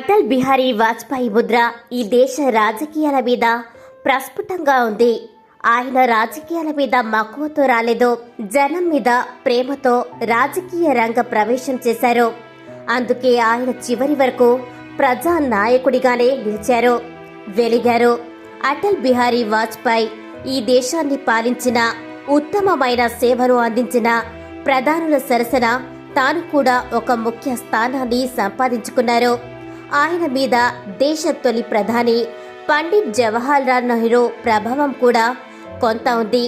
అటల్ బిహారీ వాజ్పేయి ముద్ర ఈ దేశ రాజకీయాల మీద ప్రస్ఫుటంగా ఉంది. ఆయన రాజకీయాల మీద మక్కువతో రాలేదు జనం మీద ప్రేమతో రాజకీయ రంగ ప్రవేశం చేశారు అందుకే ఆయన చివరి వరకు ప్రజా నాయకుడిగానే నిలిచారు వెలిగారు. అటల్ బిహారీ వాజ్పేయి ఈ దేశాన్ని పాలించిన ఉత్తమమైన సేవలు అందించిన ప్రధానుల సరసన తాను కూడా ఒక ముఖ్య స్థానాన్ని సంపాదించుకున్నారు ఆయన మీద దేశ తొలి ప్రధాని పండిట్ జవహర్ లాల్ నెహ్రూ ప్రభావం కూడా కొంత ఉంది.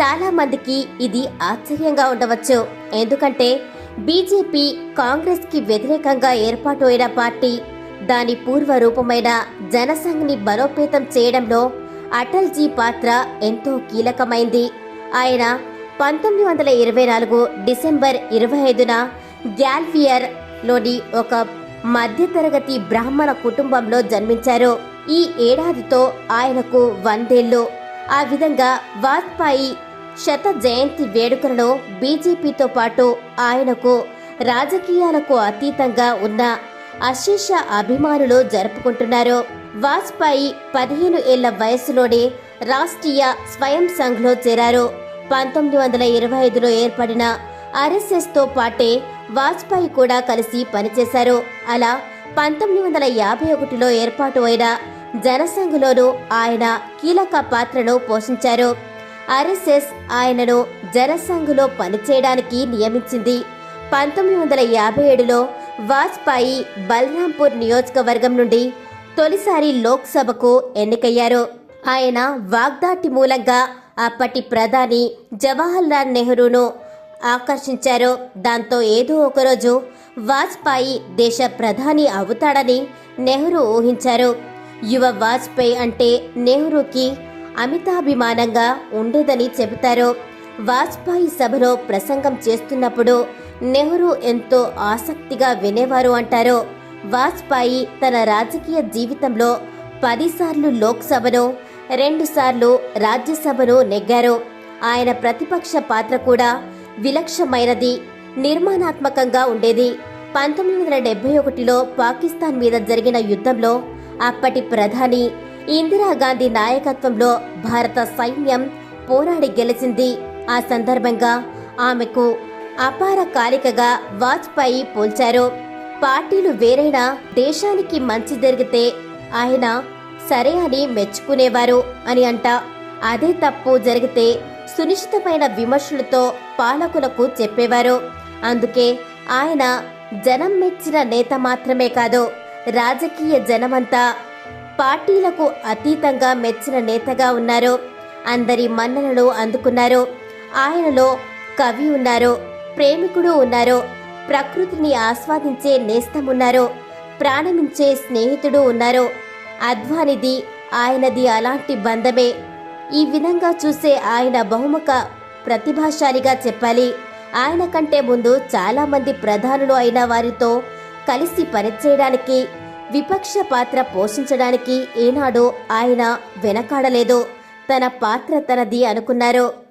చాలా మందికి ఇది ఆశ్చర్యంగా ఉండవచ్చు. ఎందుకంటే బీజేపీ కాంగ్రెస్కి వ్యతిరేకంగా ఏర్పాటు అయిన పార్టీ దాని పూర్వ రూపమైన జనసంఘ్ని బలోపేతం చేయడంలో అటల్జీ పాత్ర ఎంతో కీలకమైంది. ఆయన పంతొమ్మిది వందల ఇరవై నాలుగు డిసెంబర్ ఇరవై ఐదున గ్యాల్వియర్లోని ఒక మధ్యతరగతి బ్రాహ్మణ కుటుంబంలో జన్మించారు. ఈ ఏడాదితో ఆయనకు వందేళ్ళు ఆ విధంగా వాజ్పేయి శత జయంతి వేడుకలలో బీజేపీతో పాటు ఆయనకు రాజకీయాలకు అతీతంగా ఉన్న అశేష అభిమానులు జరుపుకుంటున్నారు. వాజ్పేయి పదిహేను ఏళ్ళ వయసులోనే రాష్ట్రీయ స్వయం సంఘ్లో చేరారు. పంతొమ్మిది వందల ఇరవై ఐదులో ఏర్పడిన ఆర్ఎస్ఎస్తో పాటే వాజ్పేయి కూడా కలిసి పనిచేశారు. అలా పంతొమ్మిది వందల యాభై ఒకటిలో ఏర్పాటు అయిన జనసంఘలోనూ ఆయన కీలక పాత్రను పోషించారు. ఆర్ఎస్ఎస్ ఆయనను జనసంఘలో పనిచేయడానికి నియమించింది. పంతొమ్మిది వందల యాభై ఏడులో వాజ్పేయి బలరాంపూర్ నియోజకవర్గం నుండి తొలిసారి లోక్సభకు ఎన్నికయ్యారు. ఆయన వాగ్దాటి మూలంగా అప్పటి ప్రధాని జవహర్ లాల్ నెహ్రూను ఆకర్షించారో. దాంతో ఏదో ఒకరోజు వాజ్పేయి దేశ ప్రధాని అవుతాడని నెహ్రూ ఊహించారు. యువ వాజ్పేయి అంటే నెహ్రూకి అమితాభిమానంగా ఉండేదని చెబుతారు. వాజ్పేయి సభలో ప్రసంగం చేస్తున్నప్పుడు నెహ్రూ ఎంతో ఆసక్తిగా వినేవారు అంటారు. వాజ్పేయి తన రాజకీయ జీవితంలో పదిసార్లు లోక్సభను రెండుసార్లు రాజ్యసభను నెగ్గారు. ఆయన ప్రతిపక్ష పాత్ర కూడా విలక్షణమైనది. నిర్మాణాత్మకంగా ఉండేది. పంతొమ్మిది వందల డెబ్బై ఒకటిలో పాకిస్తాన్ మీద జరిగిన యుద్ధంలో అప్పటి ప్రధాని ఇందిరాగాంధీ నాయకత్వంలో భారత సైన్యం పోరాడి గెలిచింది. ఆ సందర్భంగా ఆమెకు అపార కాలికగా వాజ్పేయి పోల్చారు. పార్టీలు వేరైనా దేశానికి మంచి జరిగితే ఆయన సరే అని మెచ్చుకునేవారు అని అంట. అదే తప్పు జరిగితే సునిశ్చితమైన విమర్శలతో పాలకులకు చెప్పేవారు. అందుకే ఆయన జనం మెచ్చిన నేత మాత్రమే కాదు రాజకీయ జనమంతా పార్టీలకు అతీతంగా మెచ్చిన నేతగా ఉన్నారు. అందరి మన్ననలు అందుకున్నారు. ఆయనలో కవి ఉన్నారు ప్రేమికుడు ఉన్నారు ప్రకృతిని ఆస్వాదించే నేస్తమున్నారు ప్రాణమించే స్నేహితుడు ఉన్నారు. అద్వానిది ఆయనది అలాంటి బంధమే. ఈ విధంగా చూసే ఆయన బహుముఖ ప్రతిభాశాలిగా చెప్పాలి. ఆయన కంటే ముందు చాలా మంది ప్రధానులు అయిన వారితో కలిసి పనిచేయడానికి విపక్ష పాత్ర పోషించడానికి ఏనాడు ఆయన వెనకాడలేదు. తన పాత్ర తనది అనుకున్నారు.